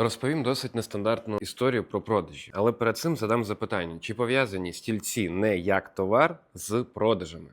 Розповім досить нестандартну історію про продажі, але перед цим задам запитання: чи пов'язані стільці не як товар з продажами?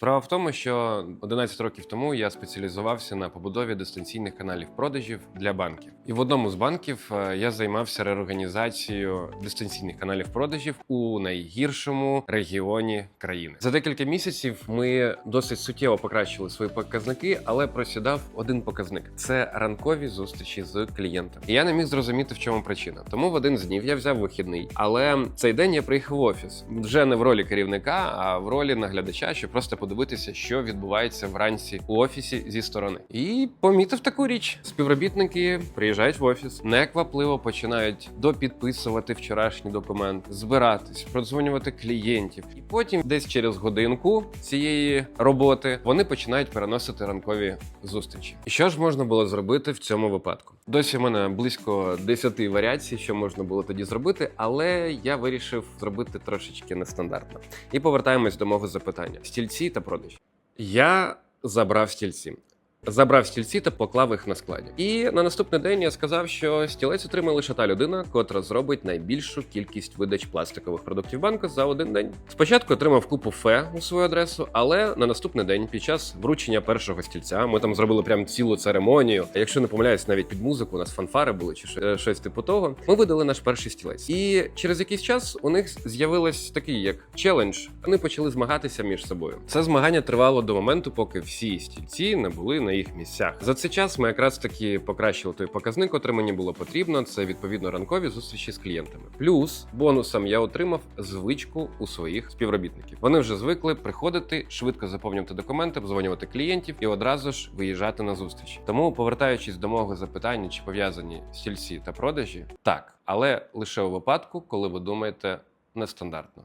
Справа в тому, що 11 років тому я спеціалізувався на побудові дистанційних каналів продажів для банків. І в одному з банків е, я займався реорганізацією дистанційних каналів продажів у найгіршому регіоні країни. За декілька місяців ми досить суттєво покращили свої показники, але просідав один показник: це ранкові зустрічі з клієнтами. І я не міг зрозуміти, в чому причина. Тому в один з днів я взяв вихідний. Але цей день я приїхав в офіс вже не в ролі керівника, а в ролі наглядача, щоб просто подивитися, що відбувається вранці у офісі зі сторони. І помітив таку річ: співробітники приїжджають в офіс, неквапливо починають допідписувати вчорашній документ, збиратись, продзвонювати клієнтів, і потім, десь через годинку цієї роботи, вони починають переносити ранкові зустрічі. І що ж можна було зробити в цьому випадку? Досі в мене близько 10 варіацій, що можна було тоді зробити, але я вирішив зробити трошечки нестандартно. І повертаємось до мого запитання: стільці та продажі. Я забрав стільці. Забрав стільці та поклав їх на складі. І на наступний день я сказав, що стілець отримає лише та людина, котра зробить найбільшу кількість видач пластикових продуктів банку за один день. Спочатку отримав купу фе у свою адресу, але на наступний день, під час вручення першого стільця, ми там зробили прям цілу церемонію. А якщо не помиляюсь, навіть під музику у нас фанфари були чи щось типу того. Ми видали наш перший стілець. І через якийсь час у них з'явилось такий як челендж. Вони почали змагатися між собою. Це змагання тривало до моменту, поки всі стільці не були на їх місцях. За цей час ми якраз таки покращили той показник, котрий мені було потрібно. Це відповідно ранкові зустрічі з клієнтами. Плюс бонусом я отримав звичку у своїх співробітників. Вони вже звикли приходити, швидко заповнювати документи, обзвонювати клієнтів і одразу ж виїжджати на зустріч. Тому, повертаючись до мого запитання, чи пов'язані стільці та продажі, так, але лише у випадку, коли ви думаєте нестандартно.